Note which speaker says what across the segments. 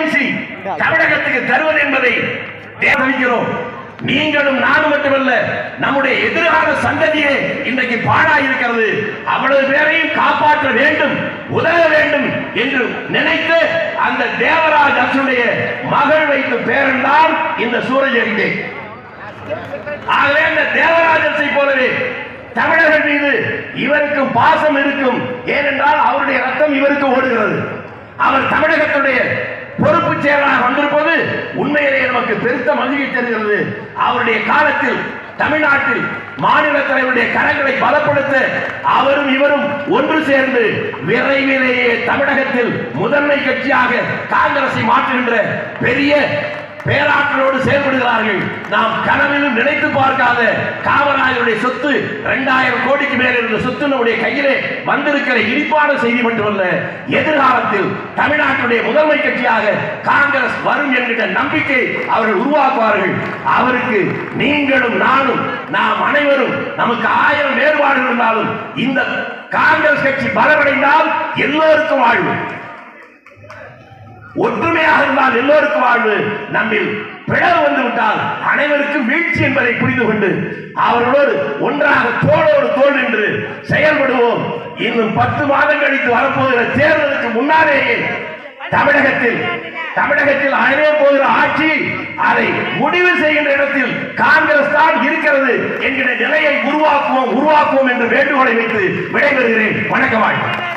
Speaker 1: ஆட்சி தமிழகத்துக்கு தருவது என்பதை தேவைக்கிறோம் நீங்களும் நானும் மட்டுமல்ல நம்முடைய எதிர்கால சந்ததியே இன்றைக்கு பாழாயிருக்கிறது. அவ்வளவு பேரையும் காப்பாற்ற வேண்டும் உதவ வேண்டும் என்று நினைத்து அந்த தேவராஜ் அரசுடைய மகள் வைத்த பேரன் தான் இந்த சூரஜரிகை ஆகவே அந்த தேவராஜத்தை போலவே தமிழர்கள் மீது இவருக்கும் பாசம் இருக்கும். ஏனென்றால் அவருடைய ரத்தம் இவருக்கு ஓடுகிறது. அவர் தமிழகத்துடைய பொறுப்பு செயலாளர் வந்திருப்பது உண்மையிலேயே நமக்கு பெருத்த மகிழ்ச்சி தருகிறது. அவருடைய காலத்தில் தமிழ்நாட்டில் மாநில தலைவருடைய கரங்களை பலப்படுத்த அவரும் இவரும் ஒன்று சேர்ந்து விரைவிலேயே தமிழகத்தில் முதன்மை கட்சியாக காங்கிரஸை மாற்றுகின்ற பெரிய பேராற்றலோடு செயல்படுகிறார்கள். நாம் கனவிலும் நினைத்து பார்க்காத காமராஜருடைய சொத்து இரண்டாயிரம் கோடிக்கு மேல் இருந்த சொத்து நம்முடைய கையிலே வந்திருக்கிற இனிப்பான செய்தி மட்டுமல்ல எதிர்காலத்தில் தமிழ்நாட்டுடைய முதன்மை கட்சியாக காங்கிரஸ் வரும் என்கிற நம்பிக்கை அவர்கள் உருவாக்குவார்கள். அவருக்கு நீங்களும் நானும் நாம் அனைவரும் நமக்கு ஆயிரம் வேறுபாடு இருந்தாலும் இந்த காங்கிரஸ் கட்சி பலமடைந்தால் எல்லோருக்கும் வாழ்வு. ஒற்றுமையாக இருந்தால் எல்லோருக்கும் வாழ்வு. நம்மில் பிளவு வந்து விட்டால் அனைவருக்கும் வீழ்ச்சி என்பதை புரிந்து கொண்டு அவர்களோடு ஒன்றாக தோளோடு தோல் என்று செயல்படுவோம். இன்னும் பத்து மாதம் கழித்து வரப்போகிற தேர்தலுக்கு முன்னாலேயே தமிழகத்தில் தமிழகத்தில் அழைய போகிற ஆட்சி அதை முடிவு செய்கின்ற இடத்தில் காங்கிரஸ் தான் இருக்கிறது என்கிற நிலையை உருவாக்குவோம் உருவாக்குவோம் என்று வேண்டுகோளை வைத்து விடைபெறுகிறேன். வணக்கம்.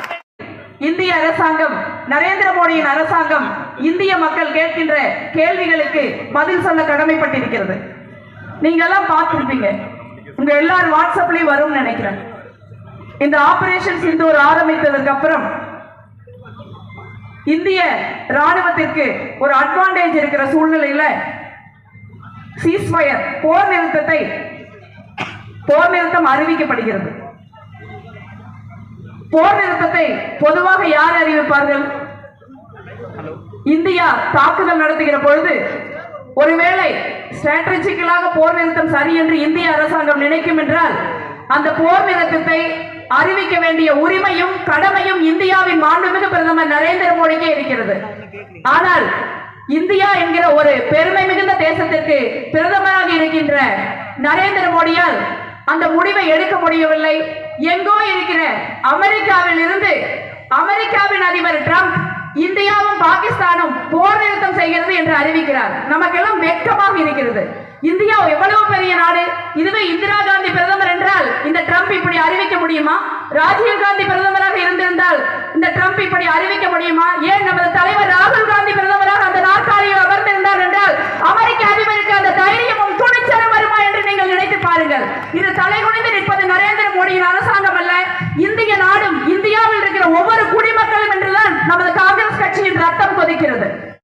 Speaker 2: இந்திய அரசாங்கம் நரேந்திர மோடியின் அரசாங்கம் இந்திய மக்கள் கேட்கின்ற கேள்விகளுக்கு பதில் சொல்ல கடமைப்பட்டிருக்கிறது. நீங்க எல்லாம் பார்த்துருப்பீங்க. உங்க எல்லாரும் வாட்ஸ்அப்லயும் வரும்னு நினைக்கிறேன். இந்த ஆபரேஷன் சிந்தூர் ஆரம்பித்ததற்கு அப்புறம் இந்திய ராணுவத்திற்கு ஒரு அட்வான்டேஜ் இருக்கிற சூழ்நிலையில சீஸ்ஃபயர் போர் நிறுத்தத்தை போர் நிறுத்தம் அறிவிக்கப்படுகிறது. போர் நிறுத்தத்தை பொதுவாக யார் அறிவிப்பார்கள்? இந்தியா தாக்குதல் நடத்துகிற பொழுது ஒருவேளை ஸ்ட்ராட்டஜிக்கலாக போர் நிறுத்தம் சரி என்று இந்திய அரசாங்கம் நினைக்கும் என்றால் அந்த போர் நிறுத்தத்தை அறிவிக்க வேண்டிய உரிமையும் கடமையும் இந்தியாவின் மாண்புமிகு பிரதமர் நரேந்திர மோடிக்கே இருக்கிறது. ஆனால் இந்தியா என்கிற ஒரு பெருமை மிகுந்த தேசத்திற்கு பிரதமராக இருக்கின்ற நரேந்திர மோடியால் அந்த முடிவை எடுக்க முடியவில்லை. எங்கோ இருக்கிற அமெரிக்காவில் இருந்து அமெரிக்காவின் அதிபர் ட்ரம்ப் இந்தியாவும் பாகிஸ்தானும் போர் நிறுத்தம் செய்கிறது என்று அறிவிக்கிறார். நமக்கெல்லாம் வெட்கமாக இருக்கிறது. இந்தியா எவ்வளவு பெரிய நாடு? இதுவே இந்திரா காந்தி பிரதமர் என்றால் இந்த ட்ரம்ப் இப்படி அறிவிக்க முடியுமா? ராஜீவ் காந்தி பிரதமராக